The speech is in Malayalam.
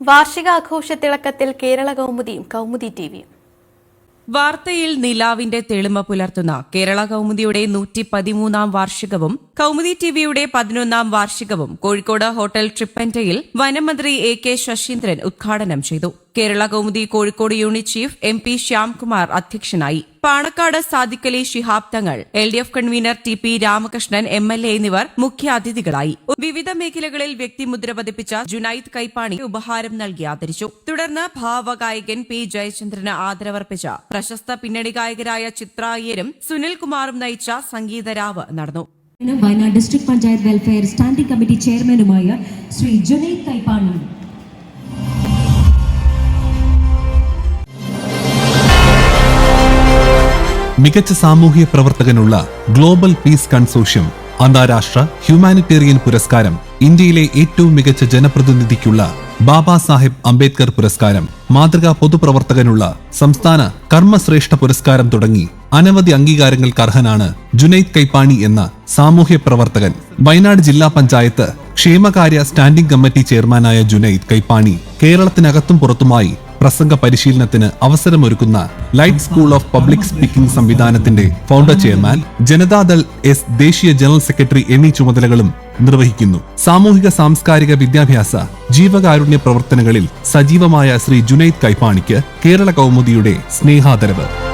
വാർഷികാഘോഷത്തിളക്കത്തിൽ കേരള കൗമുദിയും കൗമുദി ടിവിയും. വാർത്തയിൽ നിലാവിന്റെ തെളിമ പുലർത്തുന്ന കേരള കൗമുദിയുടെ നൂറ്റി പതിമൂന്നാം വാർഷികവും കൗമുദി ടിവിയുടെ പതിനൊന്നാം വാർഷികവും കോഴിക്കോട് ഹോട്ടൽ ട്രിപ്പന്റയിൽ വനമന്ത്രി എ കെ ശശീന്ദ്രൻ ഉദ്ഘാടനം ചെയ്തു. Kerala Kaumudi Kozhikode unit chief M P Shyamkumar അധ്യക്ഷനായി. Panakkad Sadikali Shihab Thangal L D F convener T P Ramakrishnan M L A എന്നിവർ മുഖ്യാതിഥികളായി വിവിധ മേഖലകളിൽ വ്യക്തിമുദ്ര പതിപ്പിച്ച ജുനൈദ് കൈപ്പാണി ഉപഹാരം നൽകി ആദരിച്ചു. തുടർന്ന് ഭാവഗായകൻ പി ജയചന്ദ്രന് ആദരവർപ്പിച്ച പ്രശസ്ത പിന്നണി ഗായകരായ ചിത്രായ്യരും സുനിൽകുമാറും നയിച്ച സംഗീതരാവ് നടന്നു. Wayanad district panchayat welfare standing committee ചെയർമാനുമായ ശ്രീ ജുനൈദ് കൈപ്പാണി. മികച്ച സാമൂഹ്യ പ്രവർത്തകനുള്ള ഗ്ലോബൽ പീസ് കൺസോഷ്യം അന്താരാഷ്ട്ര ഹ്യൂമാനിറ്റേറിയൻ പുരസ്കാരം ഇന്ത്യയിലെ ഏറ്റവും മികച്ച ജനപ്രതിനിധിക്കുള്ള ബാബാ സാഹിബ് അംബേദ്കർ പുരസ്കാരം മാതൃകാ പൊതുപ്രവർത്തകനുള്ള സംസ്ഥാന കർമ്മശ്രേഷ്ഠ പുരസ്കാരം തുടങ്ങി അനവധി അംഗീകാരങ്ങൾക്ക് അർഹനാണ് ജുനൈദ് കൈപ്പാണി എന്ന സാമൂഹ്യ പ്രവർത്തകൻ. വയനാട് ജില്ലാ പഞ്ചായത്ത് ക്ഷേമകാര്യ സ്റ്റാൻഡിംഗ് കമ്മിറ്റി ചെയർമാനായ ജുനൈദ് കൈപ്പാണി കേരളത്തിനകത്തും പുറത്തുമായി പ്രസംഗ പരിശീലനത്തിന് അവസരമൊരുക്കുന്ന Light School of Public Speaking സംവിധാനത്തിന്റെ ഫൗണ്ടർ ചെയർമാൻ ജനതാദൾ എസ് ദേശീയ ജനറൽ സെക്രട്ടറി എന്നീ ചുമതലകളും നിർവഹിക്കുന്നു. സാമൂഹിക സാംസ്കാരിക വിദ്യാഭ്യാസ ജീവകാരുണ്യ പ്രവർത്തനങ്ങളിൽ സജീവമായ ശ്രീ ജുനൈദ് കൈപ്പാണിക്ക് കേരള കൗമുദിയുടെ സ്നേഹാദരവ്.